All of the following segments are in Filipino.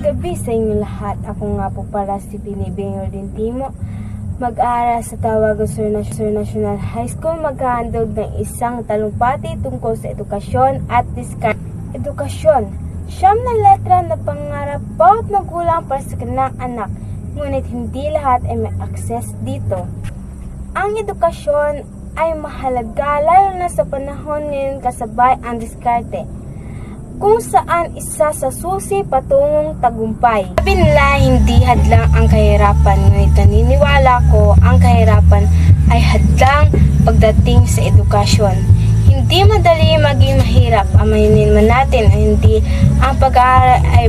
gabi sa inyo lahat. Ako nga po pala si Binibing Ordintimo. Mag-aaral sa Tawagan Sur National High School. Maghahandog ng isang talumpati tungkol sa edukasyon at discard. Edukasyon. Siyam na letra na pangarap bawat magulang para sa kanilang anak. Ngunit hindi lahat ay may access dito. Ang edukasyon ay mahalaga lalo na sa panahon ngayon kasabay ang diskarte kung saan isa sa susi patungong tagumpay. Sabi nila hindi hadlang ang kahirapan, ngunit naniniwala ko ang kahirapan ay hadlang pagdating sa edukasyon. Hindi madali maging mahirap, amainin man natin na hindi ang pag-aaral ay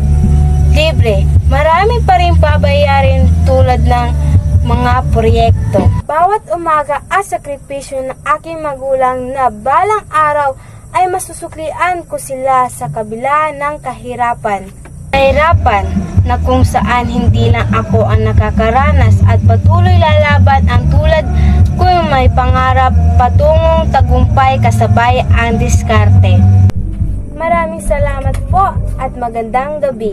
libre. Marami pa rin babayarin tulad ng mga proyekto. Bawat umaga at sakripisyo ng aking magulang na balang araw ay masusuklian ko sila sa kabila ng kahirapan. Kahirapan na kung saan hindi lang ako ang nakakaranas at patuloy lalaban ang tulad ko yung may pangarap patungong tagumpay kasabay ang diskarte. Maraming salamat po at magandang gabi.